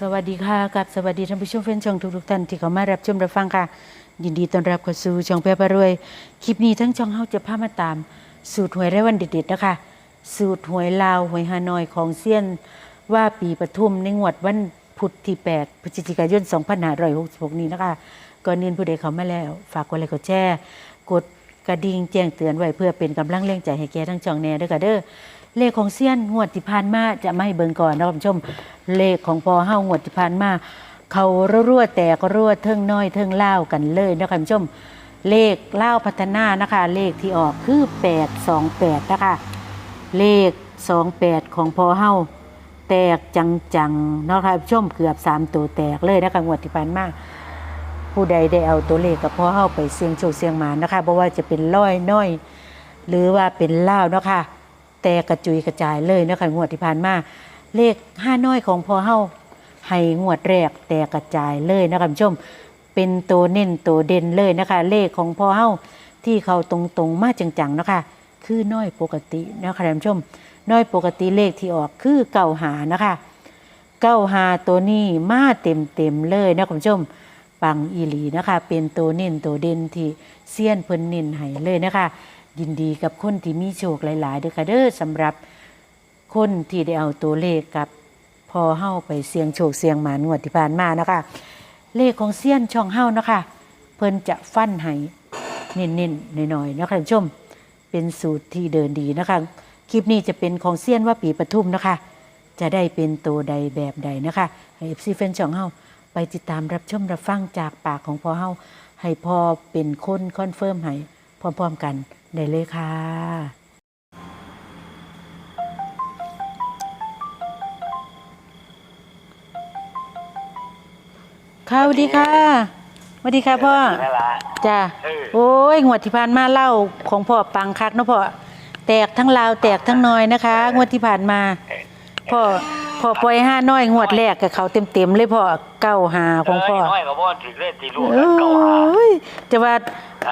สวัสดีค่ะกับสวัสดีท่านผู้ชมแฟนช่องทุกๆท่านที่เข้ามารับชมรับฟังค่ะ ยินดีต้อนรับเข้าสู่ช่องแปรปรวย คลิปนี้ทั้งช่องเฮาจะพามาตาม สูตรหวยรายวันเด็ดๆนะคะ สูตรหวยลาวหวยฮานอยของเซียนว่าปีปทุมในงวดวันพุธที่ 8 พฤศจิกายน 2566 นี้นะคะก่อนอื่นผู้ใดเข้ามาแล้ว ฝากกดไลค์กดแชร์กดกระดิ่งแจ้งเตือนไว้เพื่อเป็นกำลังแรงใจให้แก่ทั้งช่องแน่ด้วยค่ะเด้อ เลขของเซียนงวดที่ผ่านมาจะไม่เบิ่งก่อนนะคุณผู้ชม เลขของพอเฮางวดที่ผ่านมาเขารั่วแต่ก็รั่วเทิงน้อยเทิงเล่ากันเลยนะคุณผู้ชม เลขเล่าพัฒนานะคะ เลขที่ออกคือ 828 นะคะ เลข 28 ของพอเฮาแตกจังๆนะค่ะคุณผู้ชมเกือบ 3 ตัวแตกเลยนะคะงวดที่ผ่านมาผู้ใดได้เอาตัวเลขกับพ่อเฮาไปเสียงโชคเสียงหมานะคะเพราะว่าจะเป็นร้อยน้อย หรือว่าเป็นเล่าเนาะค่ะ แต่กระจุยกระจายเลยนะคะงวดที่ผ่านมาเลขห้าน้อยของพ่อเฮาให้งวดแรกแต่กระจายเลยนะคะคุณผู้ชม เป็นตัวเน้นตัวเด่นเลยนะคะ เลขของพ่อเฮาที่เขาตรงๆมาจังๆนะคะคือน้อยปกตินะคะท่านผู้ชม น้อยปกติเลขที่ออกคือเก่าหานะคะเก้าหาตัวนี้มาเต็มเต็มๆเลยนะคุณผู้ชมปังอีหลีนะคะ เป็นตัวเน้นตัวเด่นที่เซียนเพิ่นเน้นให้เลยนะคะ ยินดีกับคนที่มีโชคหลาย ๆ เด้อค่ะเด้อสำหรับคนที่ได้เอาตัวเลขกับพอเฮ้าไปเสียงโชคเสียงหมานงวดที่ผ่านมานะคะ เลขของเซียนช่องเฮ้านะคะ เพิ่นจะฟันให้เน้นๆหน่อยๆนะคะท่านชม เป็นสูตรที่เดินดีนะคะ คลิปนี้จะเป็นของเซียนว่าปีปทุมนะคะ จะได้เป็นตัวใดแบบใดนะคะให้เอฟซีแฟนช่องเฮ้าไปติดตามรับชมรับฟังจากปากของพอเฮ้าให้พอเป็นคนคอนเฟิร์มให้พร้อม ๆ กัน ได้เลยค่ะค่ะสวัสดีค่ะสวัสดีค่ะพ่อนั่นละ จ้าเออ โอ้ยงวดที่ผ่านมาเล่าของพ่อปังคักเนาะพ่อแตกทั้งลาวแตกทั้งน้อยนะคะ งวดที่ผ่านมา พ่อ พ่อปล่อยห้าน้อยงวดแรกกับเขาเต็มๆเลยพ่อเก้าหาของพ่อเน้อยกับพ่อถือเล่นตีลูกเอแล้วเก่าหา้ยจะว่า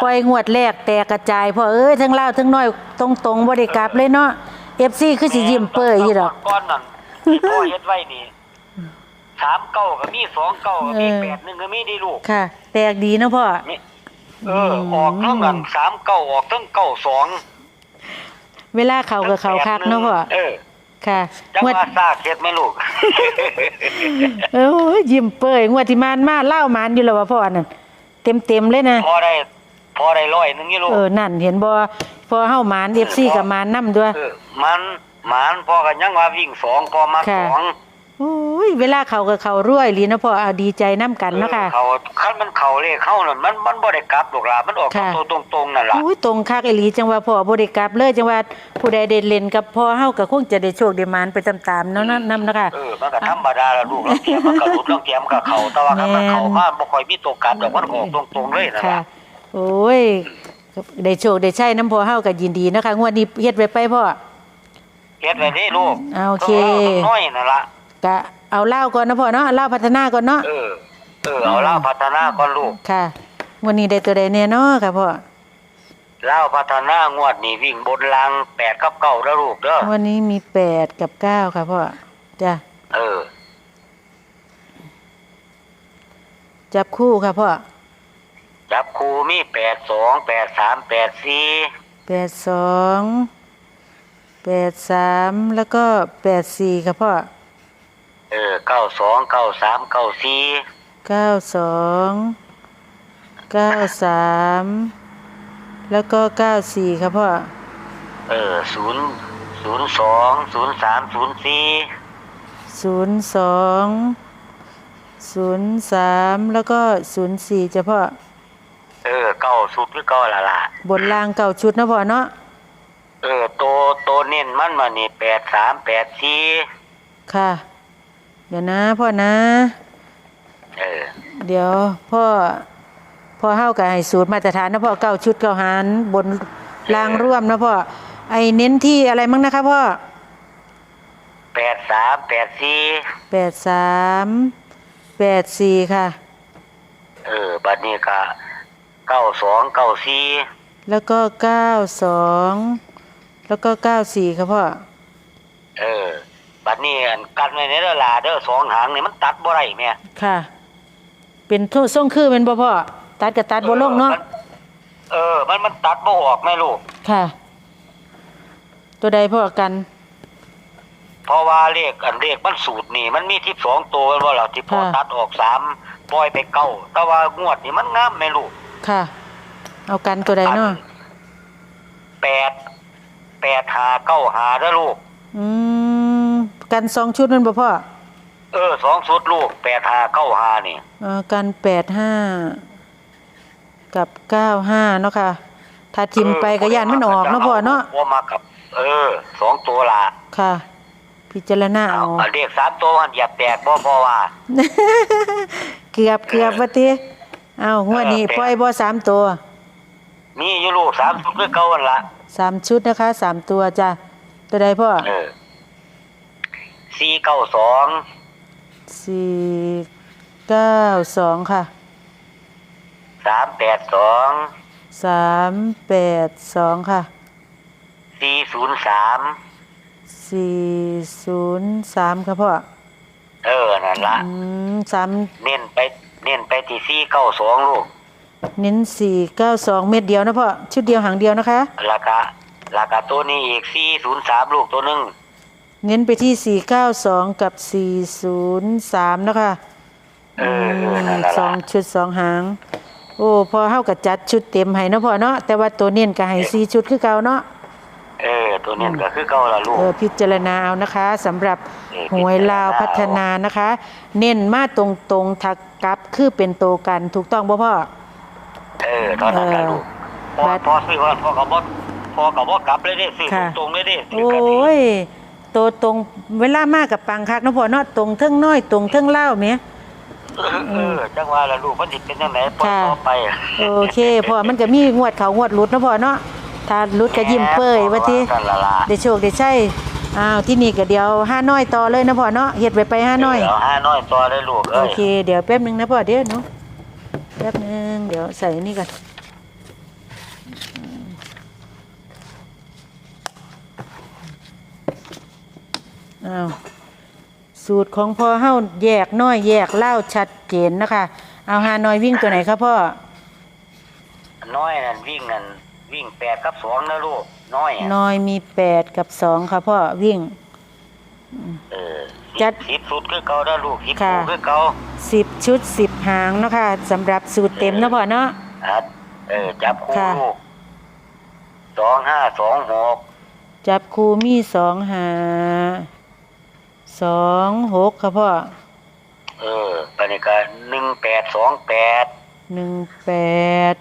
ปล่อยงวดแรกแตกกระจายพ่อเอ้ยทั้งลาวทั้งน้อยตรงๆบ่ได้กลับเลยเนาะ FC คือสิยิ้มเปื่อยอยู่ดอกก้อนนั่นที่พ่อเฮ็ดไว้นี่สามเก้าก็มีสองเก้าก็มีเออแปดหนึ่งก็มีดีลูกค่ะ แตกดีเนาะพ่อนี่เออออกทั้งนั้นสามเก้าออกทั้งเก้าสองเวลาเขากับเขาคักเนาะพ่อเออ ค่ะจังงวดว่าซากเฮ็ดไหมลูก เอ้ยยิ้มเปื่อยงวดที่มานมาเล่ามานอยู่แล้วว่าพ่อนั่นเต็มๆเลยนะ พอได้พอได้ร้อยหนึงนี่ลูกเออ นั่นเห็นบ่พอเฮาหมาน FC กับหมานนํด้วย เออมันหมานพอกันยังว่าวิ่งสองพอมาค่ะ สอง โอ้ยเวลาเขากับเขารวยหลีเนาะพ่อเอาดีใจนํกันเนาะค่ะเออเขาคันมันเข้าเลขเข้านั่นมันมันบ่ได้กลับดอกล่ะมันออกค่ะ ตัวตรงๆนั่นล่ะโอ้ยตรงคักอีหลีจังว่าพ่อบ่ได้กลับเลยจังว่าผู้ใดได้เล่นกับพ่อเฮาก็คงจะได้โชคได้หมานไปตามๆเนาะนะนำเนาะค่ะเออมันก็ธรรมดาละลูกเราเทียมมันก็รุดเรื่องเทียมกับเขาแต่ว่าคันมันเข้ามาบ่ค่อยมีตัวกลับดอกมันออกตรงๆเลยนะค่ะ ล่ะโอ้ยได้โชคได้ใช้น้ำพ่อเฮาก็ยินดีนะคะงวดนี้เฮ็ดไว้ไปพ่อ เฮ็ดไว้เด้ลูกเอาโอเคต้องน้อยนั่นล่ะ ก็เอาเหล้าก่อนนะพ่อเนาะเหล้าพัฒนาก่อนเนาะเออเออเอาเล่าพัฒนาก่อนลูกค่ะวันนี้ได้ตัวใดแน่เนาะค่ะพ่อเล่าพัฒนางวดนี้วิ่งบนราง8กับ9แล้วลูกเด้อวันนี้มีแปดกับเก้าค่ะพ่อจ้ะเออ จับคู่ค่ะพ่อจับครูมี82 83 84แปดสองแปดสามแล้วก็แปดสี่ค่ะพ่อ เออ92 93 94เก้าสองเก้าสามแล้วก็เก้าสี่ค่ะพ่อเออ0 02 03 04ศูนย์สองศูนย์สามแล้วก็ศูนย์สี่จ้ะพ่อเออเก้าสุดคือเก้าละล่ะบนรางเก่าชุดนะพ่อเนาะเออโตโตเน้นมันมานี่แปดสามแปดสี่ค่ะ เดี๋ยวนะพ่อนะ เออ เดี๋ยวพ่อพ่อเฮากับให้สูตรมาตรฐานนะพ่อเก้าชุดเก้าหารบนรางร่วมนะพ่อไอเน้นที่อะไรมั้งนะคะพ่อแปดสามแปดสี่แปดสามแปดสี่ค่ะ เออ บัดนี้ก็เก้าสองเก้าสี่แล้วก็เก้าสองแล้วก็เก้าสี่ค่ะพ่อ เออ บัดนี้อันกันไว้ในเด้อลาเด้อสองหางนี่มันตัดบ่ได้แม่ค่ะ เป็นโทษส่งคือเป็นบ่พ่อตัดกับตัดบ่ลงเนาะเออ มันมันตัดบ่ออกแม่ลูกค่ะ ตัวใดพ่อกัน เพราะว่าเลขอันเลขมันสูตรนี่ มันมีที่สองตัวแม่นบ่ล่ะที่พอค่ะ ตัดออกสามปล่อยไปเก้าแต่ว่างวดนี่มันงามแม่ลูกค่ะ เอากันตัวใดเนาะแปดแปดหาเก้าหาเด้อลูก อืม กันสองชุดนั่นบ่พ่อเออสองสุดลูกแปดหาเก้าหานี่เอ่อกันแปดห้ากับเก้าห้าเนาะค่ะ ถ้าทิมไปก็ย่านมันออกเนาะพ่อเนาะบ่มากับ เออสองตัวละค่ะ พิจารณาเอาเอาเอาเลขสามตัวมันอย่าแตกบ่พอว่า เกือบเกือบว่าติเอางวดนี้เออแปดปล่อยบ่สามตัวมีอยู่ลูกสามสุดคือเก่าหั่นละสามชุดนะคะสามตัวจ้ะตัวใดพ่อเออ สี่เก้าสองสี่เก้าสองค่ะสามแปดสองสามแปดสองค่ะสี่ศูนย์สามสี่ศูนย์สามค่ะพ่อเออนั่นละอืมสามเน้นไปเน้นไปที่สี่เก้าสองลูกเน้นสี่เก้าสองเม็ดเดียวนะพ่อชุดเดียวหางเดียวนะคะ ราคาราคาตัวนี้อีกสี่ศูนย์สามลูกตัวหนึ่ง เน้นไปที่สี่เก้าสองกับสี่ศูนย์สามนะคะเออเออนั่นละสองชุดสองหาง โอ้ พอเฮากับจัดชุดเต็มให้เนาะพ่อเนาะ แต่ว่าตัวเน้นก็ให้สี่ชุดคือเก่าเนาะ เออ ตัวเน้นก็คือเก่าละลูก เออพิจารณาเอานะคะสำหรับเออหวยลาวพิจารณาพัฒนานะคะ เน้นมาตรงตรงๆทักกลับคือเป็นโตวกันถูกต้องบ่พ่อ เออเท่านั้นละลูกพอบัดพอซื้อว่าพอกับว่าพอกับว่ากลับเลยเด้ซื้อค่ะ ตรงๆเลยเด้ซื้โอ้กะทิยโตวตรงเวลามากกับปังคักเนาะพ่อเนาะตรงเทิงน้อยตรงเทิงเล่าวแหม เออเออจังว่าละลูกมันสิเป็นจังไหนปล่อยค่ะ ต่อไปโอเคพ่อมันก็มีงวดเขางวดหลุดเนาะพ่อเนาะถ้าหลุดก็ยิ้มเป้ยว่าติ กันละละได้โชคได้ใช่อ้าวที่นี่ก็เดี๋ยวห้าน้อยต่อเลยนะพ่อเนาะเฮ็ดไปไปห้าน้อย เดี๋ยวห้าน้อยตัวเลยลูกโอเอ้ย เค เดี๋ยวแป๊บหนึงนะพ่อเดี๋ยวหนูแป๊บหนึงเดี๋ยวใส่นี่ก่อน อ้าวสูตรของพ่อเฮาแยกน้อยแยกเล่าชัดเจนนะคะ เอาหาน้อยวิ่งตัวไหนครับพ่อ น้อยนั่นวิ่งนั่นวิ่งแปดกับสองนะลูกน้อยอะน้อยมีแปดกับสองค่ะพ่อวิ่ง เออจัด สิบสุดคือเก่านะลูกสิบค่ะคู่คือเก่าสิบชุดสิบหางเนาะคะสำหรับสูตรเต็มเนาะพ่อเนาะ อะเออจับคู่ค่ะ ลูกสองห้าสองหกจับคูมีสองหา สองหกค่ะพ่อเออปานนี้ก็หนึ่งแปดสองแปดหนึ่งแปด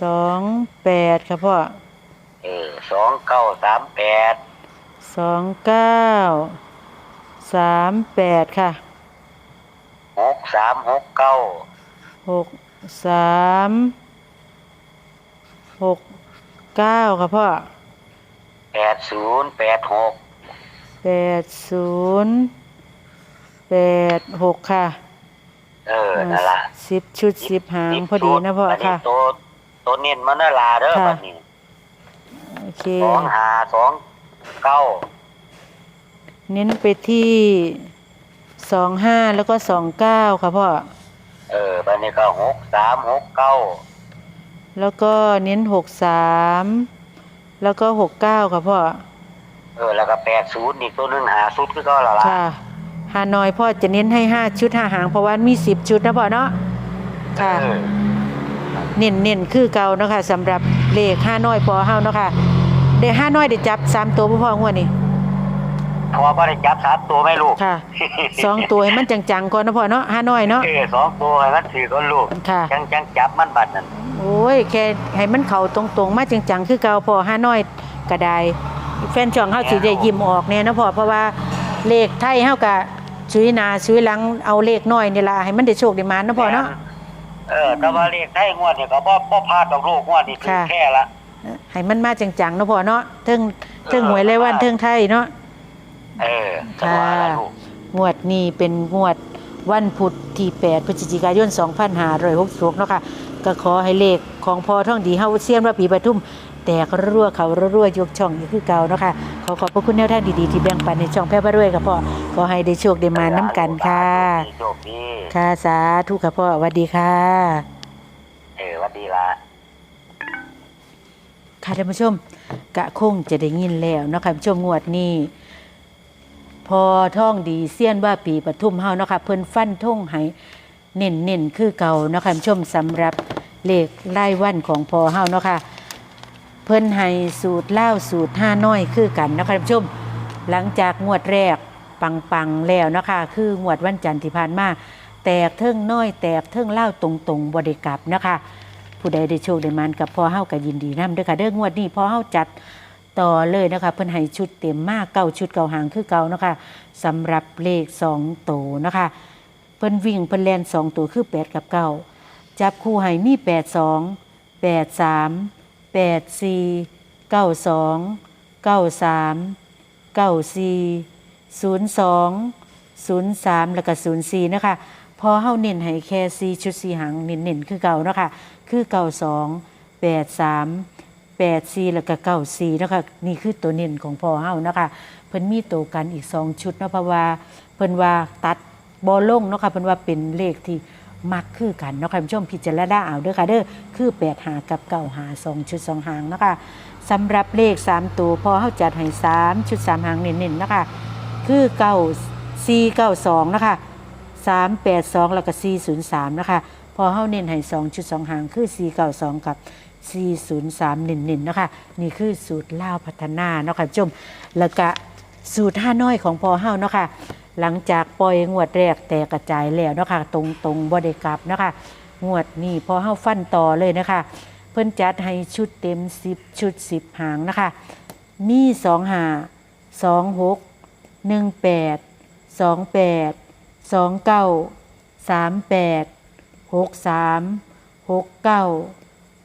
สองแปดค่ะพ่อเออสองเก้าสามแปดสองเก้าสามแปดค่ะหกสามหกเก้าหกสามหกเก้าค่ะพ่อแปดศูนย์แปดหก แปดศูนย์แปดหกค่ะเออนั่นละสิบชุดสิบหางพอดีนะพ่ออันนี้ค่ะตัวตัวเน้นมันน่าลาเด้อค่ะบัดนี้โอเคสองหาสองเก้าเน้นไปที่สองห้าแล้วก็สองเก้าค่ะพ่อ เออบัดนี้ก็หกสามหกเก้าแล้วก็เน้นหกสามแล้วก็หกเก้าค่ะพ่อ เออ แล้วก็แปดศูนย์อีกตัวหนึ่งหาสุดคือก็ละละค่ะฮานอยพ่อจะเน้นให้ห้าชุดห้าหางเพราะว่ามีสิบชุดนะพ่อเนาะค่ะ เออเน้นเน้นคือเก่าเนาะค่ะสำหรับเลขห้าน้อยพอเฮาเนาะค่ะเด้ห้าน้อยได้จับสามตัวบ่พ่อหัวนี่พอบ่ได้จับสามตัวไหม่ลูกค่ะสองตัวให้มันจังๆก่อนนะพ่อเนาะห้าน้อยเนาะ เออสองตัวให้มันถือก้นลูกค่ะ จังจังจับมันบัดนั่นโอ้ยแค่ให้มันเข้าตรงๆ มาจังๆ คือเก่าพอห้าน้อยก็ได้ แฟนช่องเฮาสิได้ยิ้มออกแน่เนาะพ่อเพราะว่าเลขไทยเฮาก็ชุยหน้าชุยหลังเอาเลขน้อยนี่ล่ะให้มันได้โชคได้มาเนาะพ่อเนาะเออแต่ว่าเลขไทยงวดเนี่ยก็บ่บ่พลาดดอกลูกงวดนี่ถือค่ะแค่ละให้มันมาจังๆเนาะพ่อเนาะเทิงเทิงหวยเลยวันเทิงไทยเนาะเออแต่ว่าละลูกงวดนี้เป็นงวดวันพุธที่ 8 พฤศจิกายน 2566เนาะค่ะ ก็ขอให้เลขของพอท่องดีเฮาเซียนว่าปีปทุม แตกรั่วเขารั่วยกช่องอยู่คือเก่าเนาะค่ะขขอขอบพระคุณแนวทางดีๆที่แบ่งปันในช่องแพร่พระรวยกับพ่อขอให้ได้โชคได้มาน้ำกันค่ะโชคดีค่ะสาธุค่ะพ่อสวัสดีค่ะ เออหวัดดีละค่ะท่านผู้ชมกะคงจะได้ยินแล้วเนาะคะท่านผู้ชมงวดนี้พอท่องดีเซียนว่าปีปทุมเฮาเนาะค่ะเพิ่นฟันท่งให้เน้นเน้นๆคือเก่าเนาะค่ะท่านผู้ชมสำหรับเลขรายวันของพอเฮาเนาะค่ะ เพิ่นให้สูตรเล่าสูตรห้าน้อยคือกันนะคะท่านผู้ชม หลังจากงวดแรกปังๆแล้วนะคะ คืองวดวันจันทร์ที่ผ่านมาแตกเทิงน้อย แตกเทิงเล่าตรงๆบ่ได้กลับนะคะ ผู้ใดได้โชคได้มานกับพ่อเฮาก็ยินดีนำเด้อค่ะเด้องวดนี้พ่อเฮาจัดต่อเลยนะคะเพิ่นให้ชุดเต็มมากเก้าชุดเก่าหางคือเก่านะคะสำหรับเลข2โตวนะคะ เพิ่นวิ่งเพิ่นแล่น2ตัวคือ8กับ9จับคู่ให้มี 849293940203 แล้วก็04นะคะพอเฮาเน้นให้แค่ 4 ชุด 4 หางเน้นๆคือเก่านะคะคือ 92 83 84แล้วก็94นะคะนี่คือตัวเน้นของพอเฮานะคะเพิ่นมีตัวกันอีก 2 ชุดเนาะเพราะว่าเพิ่นว่าตัดบ่ลงเนาะค่ะเพิ่นว่าเป็นเลขที่ มักคือกันเนาะค่ะคุณผู้ชมพิจารณาเอาเด้อค่ะเด้อคือ8หากับ9หา2ชุด2หางเนาะค่ะสำหรับเลข3ตัวพอเฮาจัดให้3ชุด3หางเน้นๆนะคะคือ9 4 9 2นะคะ382แล้วก็403นาะคะพอเฮาเน้นให้2ชุด2หางคือ492กับ403เน้นๆนะคะนี่คือสูตรล่าพัฒนาเนาะค่ะผู้ชมแล้วก็สูตรห้าน้อยของพอเฮาเนาะค่ะ หลังจากปล่อยงวดแรกแต่กระจายแล้วนะคะตรงตรงบ่ได้กลับนะคะงวดนี้พอเฮาฟันต่อเลยนะคะ เพิ่นจัดให้ชุดเต็ม 10 ชุด 10 หางนะคะ มี2หา2 6 1 8 2 8สองเก้าสามแปดหกสามหกเก้า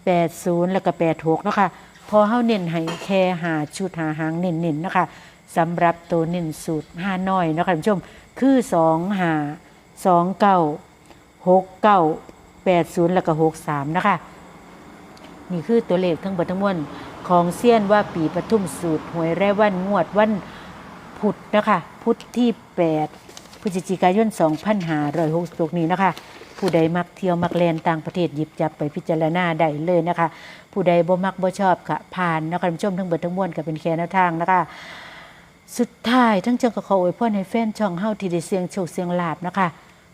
แปดศูนย์แล้วก็แปดหกนะคะ พอเฮาเน้นให้แค่หาชุดหาหางเน้นๆนะคะ สำหรับตัวเน้นสูตรห้าน้อยนะคะท่านผู้ชม คือสองหาสองเก้าหกเก้าแปดศูนย์แล้วก็หกสามนะคะ นี่คือตัวเลขทั้งหมดทั้งมวลของเซียนว่าปีปทุมสูตรหวยแร่วันงวดวันพุธนะคะ พุธที่ 8 พฤศจิกายน 2566 นี้นะคะ ผู้ใดมักเที่ยวมักแลนต่างประเทศหยิบจับไปพิจารณาได้เลยนะคะ ผู้ใดบ่มักบ่ชอบก็ผ่านนะคะท่านผู้ชมทั้งเบิดทั้งมวลก็เป็นแค่แนวทางนะคะ สุดท้ายทั้งเจ้าก็ขออวยพรให้แฟนช่องเฮาที่ได้เสียงโชคเสียงลาบนะคะ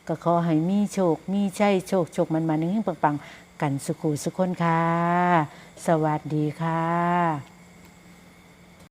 ก็ขอให้มีโชค มีใจโชคโชคมันมาหนึ่งปังๆกันสุขุสุขคนค่ะ สวัสดีค่ะ